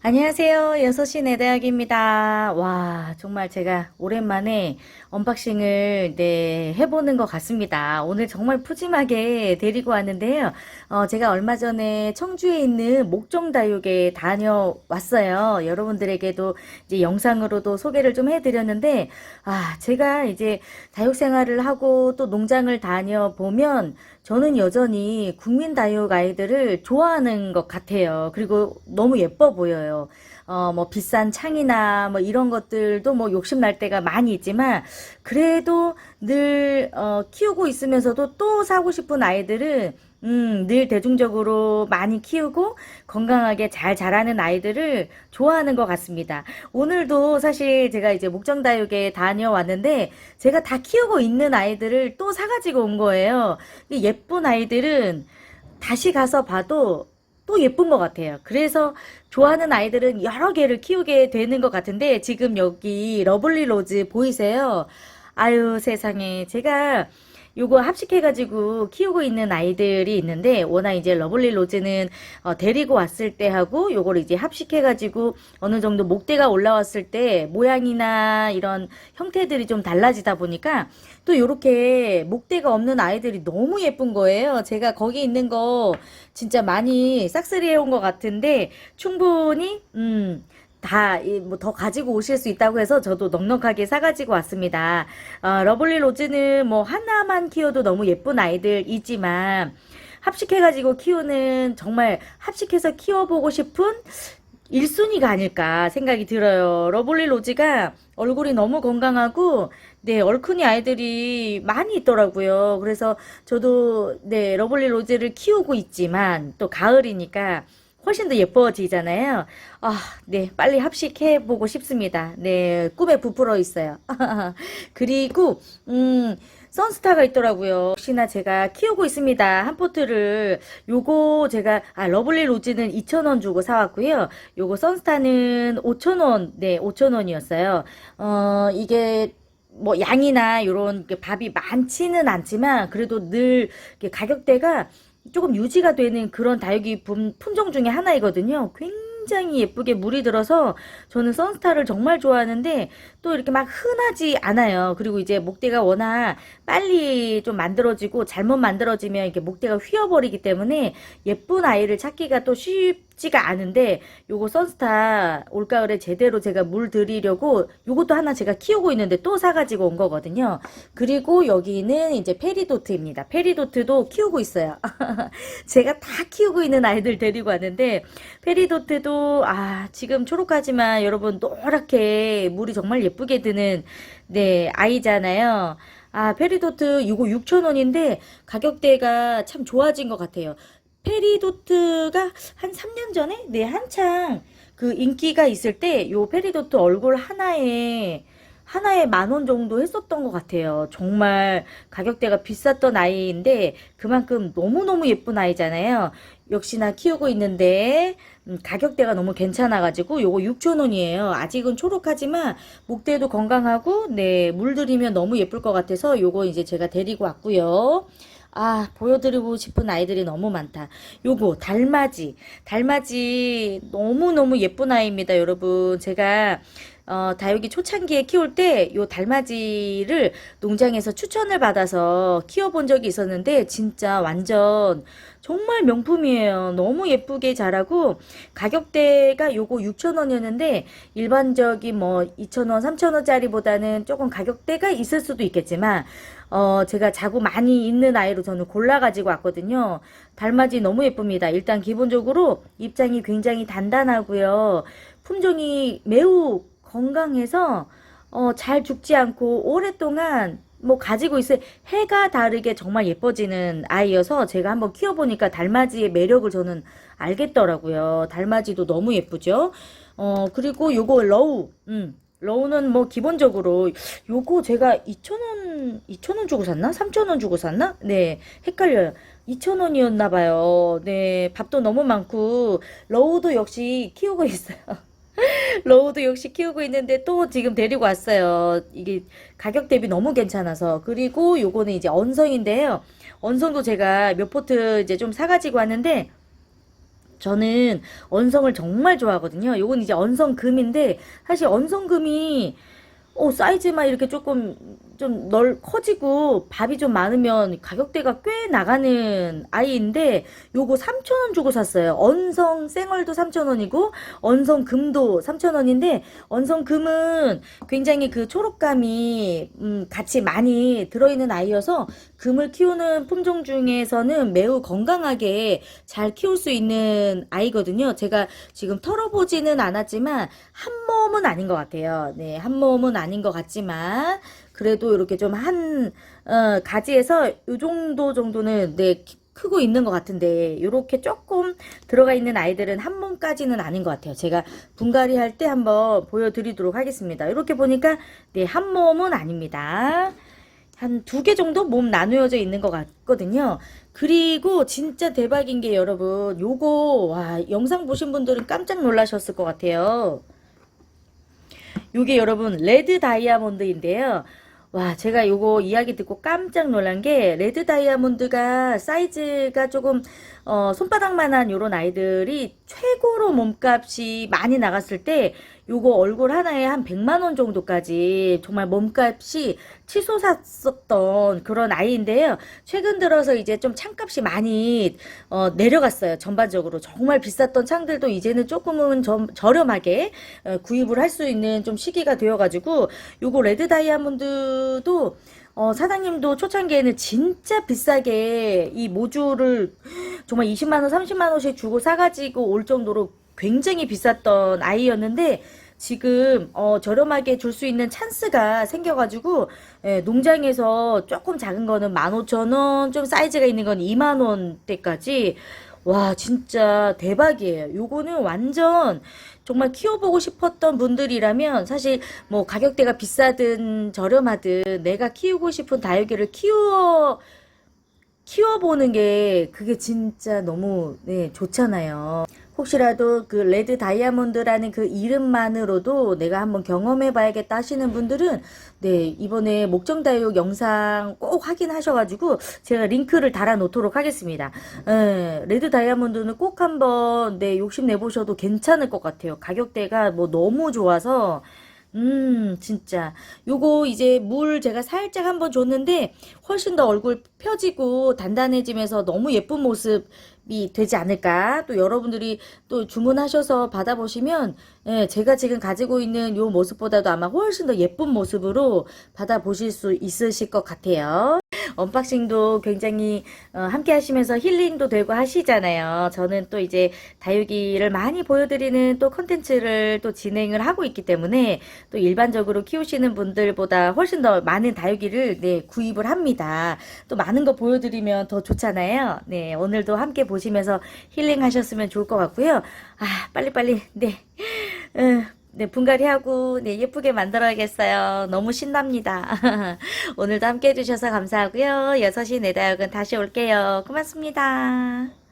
안녕하세요. 6시 내 대학입니다. 와, 정말 제가 오랜만에 언박싱을 네, 해보는 것 같습니다. 오늘 정말 푸짐하게 데리고 왔는데요. 어, 제가 얼마 전에 청주에 있는 목종다육에 다녀왔어요. 여러분들에게도 이제 영상으로도 소개를 좀 해드렸는데, 아, 제가 이제 다육 생활을 하고 또 농장을 다녀보면 저는 여전히 국민 다육 아이들을 좋아하는 것 같아요. 그리고 너무 예뻐 보여요. 어, 뭐, 비싼 창이나 뭐 이런 것들도 뭐 욕심 날 때가 많이 있지만, 그래도 늘, 어, 키우고 있으면서도 또 사고 싶은 아이들은 음, 늘 대중적으로 많이 키우고 건강하게 잘 자라는 아이들을 좋아하는 것 같습니다. 오늘도 사실 제가 이제 목장다육에 다녀왔는데 제가 다 키우고 있는 아이들을 또 사가지고 온 거예요. 이 예쁜 아이들은 다시 가서 봐도 또 예쁜 것 같아요. 그래서 좋아하는 아이들은 여러 개를 키우게 되는 것 같은데 지금 여기 러블리 로즈 보이세요? 아유 세상에 제가 요거 합식해가지고 키우고 있는 아이들이 있는데 워낙 이제 러블리 로즈는 어, 데리고 왔을 때 하고 요거를 이제 합식해가지고 어느 정도 목대가 올라왔을 때 모양이나 이런 형태들이 좀 달라지다 보니까 또 요렇게 목대가 없는 아이들이 너무 예쁜 거예요. 제가 거기 있는 거 진짜 많이 싹쓸이 해온 것 같은데 충분히 음. 다, 뭐, 더 가지고 오실 수 있다고 해서 저도 넉넉하게 사가지고 왔습니다. 어, 러블리 로즈는 뭐, 하나만 키워도 너무 예쁜 아이들이지만, 합식해가지고 키우는, 정말 합식해서 키워보고 싶은 1순위가 아닐까 생각이 들어요. 러블리 로즈가 얼굴이 너무 건강하고, 네, 얼큰이 아이들이 많이 있더라고요. 그래서 저도, 네, 러블리 로즈를 키우고 있지만, 또 가을이니까, 훨씬 더 예뻐지잖아요. 아, 네, 빨리 합식해 보고 싶습니다. 네, 꿈에 부풀어 있어요. 그리고, 음, 선스타가 있더라고요. 혹시나 제가 키우고 있습니다. 한 포트를, 요거 제가, 아, 러블리 로즈는 2,000원 주고 사 왔고요. 요거 선스타는 5,000원, 네, 5,000원이었어요. 어, 이게, 뭐 양이나 요런 그 밥이 많지는 않지만 그래도 늘 가격대가 조금 유지가 되는 그런 다육이 품, 품종 중에 하나이거든요. 굉장히 예쁘게 물이 들어서 저는 선스타를 정말 좋아하는데 또 이렇게 막 흔하지 않아요. 그리고 이제 목대가 워낙 빨리 좀 만들어지고 잘못 만들어지면 이렇게 목대가 휘어버리기 때문에 예쁜 아이를 찾기가 또 쉽 지가 않은데 요거 선스타 올가을에 제대로 제가 물 들이려고 요것도 하나 제가 키우고 있는데 또 사가지고 온 거거든요. 그리고 여기는 이제 페리도트입니다. 페리도트도 키우고 있어요. 제가 다 키우고 있는 아이들 데리고 왔는데 페리도트도 아 지금 초록하지만 여러분 노랗게 물이 정말 예쁘게 드는 네 아이잖아요. 아 페리도트 이거 6,000원인데 가격대가 참 좋아진 것 같아요. 페리도트가 한 3년 전에 네 한창 그 인기가 있을 때 요 페리도트 얼굴 하나에 하나에 만 원 정도 했었던 것 같아요. 정말 가격대가 비쌌던 아이인데 그만큼 너무너무 예쁜 아이잖아요. 역시나 키우고 있는데 음, 가격대가 너무 괜찮아가지고 요거 6,000원이에요. 아직은 초록하지만 목대도 건강하고 네 물들이면 너무 예쁠 것 같아서 요거 이제 제가 데리고 왔고요. 아, 보여드리고 싶은 아이들이 너무 많다. 요거, 달맞이. 달맞이 너무너무 예쁜 아이입니다, 여러분. 제가, 어, 다육이 초창기에 키울 때 요 달맞이를 농장에서 추천을 받아서 키워본 적이 있었는데, 진짜 완전 정말 명품이에요. 너무 예쁘게 자라고, 가격대가 요거 6,000원이었는데, 일반적인 뭐 2,000원, 3,000원짜리보다는 조금 가격대가 있을 수도 있겠지만, 어, 제가 자고 많이 있는 아이로 저는 골라가지고 왔거든요. 달맞이 너무 예쁩니다. 일단 기본적으로 입장이 굉장히 단단하고요. 품종이 매우 건강해서, 어, 잘 죽지 않고 오랫동안 뭐 가지고 있을 해가 다르게 정말 예뻐지는 아이여서 제가 한번 키워보니까 달맞이의 매력을 저는 알겠더라고요. 달맞이도 너무 예쁘죠? 어, 그리고 요거 러우, 음. 러우는 뭐 기본적으로 요거 제가 2,000원 2,000원 주고 샀나? 3,000원 주고 샀나? 네. 헷갈려요. 2,000원이었나 봐요. 네. 밥도 너무 많고 러우도 역시 키우고 있어요. 러우도 역시 키우고 있는데 또 지금 데리고 왔어요. 이게 가격 대비 너무 괜찮아서. 그리고 요거는 이제 언성인데요. 언성도 제가 몇 포트 이제 좀 사가지고 왔는데 저는 언성을 정말 좋아하거든요. 요건 이제 언성금인데 사실 언성금이 어, 사이즈만 이렇게 조금 좀널 커지고 밥이 좀 많으면 가격대가 꽤 나가는 아이인데 요거 3,000원 주고 샀어요. 언성 쌩얼도 3,000원이고 언성 금도 3,000원인데 언성 금은 굉장히 그 초록감이 음, 같이 많이 들어있는 아이여서 금을 키우는 품종 중에서는 매우 건강하게 잘 키울 수 있는 아이거든요. 제가 지금 털어보지는 않았지만 한 몸은 아닌 것 같아요. 네, 한 몸은 아닌 것 같지만 그래도 이렇게 좀한 어, 가지에서 이 정도 정도는 네 키- 크고 있는 것 같은데 이렇게 조금 들어가 있는 아이들은 한 몸까지는 아닌 것 같아요. 제가 분갈이 할 때 한번 보여드리도록 하겠습니다. 이렇게 보니까 네 한 몸은 아닙니다. 한 두 개 정도 몸 나누어져 있는 것 같거든요. 그리고 진짜 대박인 게 여러분 요거 와 영상 보신 분들은 깜짝 놀라셨을 것 같아요. 요게 여러분 레드 다이아몬드인데요. 와, 제가 요거 이야기 듣고 깜짝 놀란 게 레드 다이아몬드가 사이즈가 조금 어, 손바닥만한 요런 아이들이 최고로 몸값이 많이 나갔을 때 요거 얼굴 하나에 한 100만 원 정도까지 정말 몸값이 치솟았었던 그런 아이인데요. 최근 들어서 이제 좀 창값이 많이 어, 내려갔어요. 전반적으로 정말 비쌌던 창들도 이제는 조금은 좀 저렴하게 어, 구입을 할 수 있는 좀 시기가 되어가지고 요거 레드 다이아몬드도 어, 사장님도 초창기에는 진짜 비싸게 이 모주를 정말 20만원, 30만원씩 주고 사가지고 올 정도로 굉장히 비쌌던 아이였는데 지금 어, 저렴하게 줄 수 있는 찬스가 생겨가지고 예, 농장에서 조금 작은 거는 15,000원, 좀 사이즈가 있는 건 2만원대까지 와 진짜 대박이에요. 요거는 완전 정말 키워보고 싶었던 분들이라면 사실 뭐 가격대가 비싸든 저렴하든 내가 키우고 싶은 다육이를 키워 키워보는 게 그게 진짜 너무 네, 좋잖아요. 혹시라도 그 레드 다이아몬드라는 그 이름만으로도 내가 한번 경험해 봐야겠다 하시는 분들은 네, 이번에 목정 다육 영상 꼭 확인하셔가지고 제가 링크를 달아 놓도록 하겠습니다. 예, 레드 다이아몬드는 꼭 한번 네, 욕심 내보셔도 괜찮을 것 같아요. 가격대가 뭐 너무 좋아서 음, 진짜. 요거 이제 물 제가 살짝 한번 줬는데 훨씬 더 얼굴 펴지고 단단해지면서 너무 예쁜 모습이 되지 않을까. 또 여러분들이 또 주문하셔서 받아보시면 예, 제가 지금 가지고 있는 요 모습보다도 아마 훨씬 더 예쁜 모습으로 받아보실 수 있으실 것 같아요. 언박싱도 굉장히 어, 함께 하시면서 힐링도 되고 하시잖아요. 저는 또 이제 다육이를 많이 보여드리는 또 컨텐츠를 또 진행을 하고 있기 때문에 또 일반적으로 키우시는 분들보다 훨씬 더 많은 다육이를 네, 구입을 합니다. 또 많은 거 보여드리면 더 좋잖아요. 네, 오늘도 함께 보시면서 힐링 하셨으면 좋을 것 같고요. 아, 빨리빨리, 네. 음, 네, 분갈이하고, 네, 예쁘게 만들어야겠어요. 너무 신납니다. 오늘도 함께 해주셔서 감사하고요. 6시 내다역은 다시 올게요. 고맙습니다.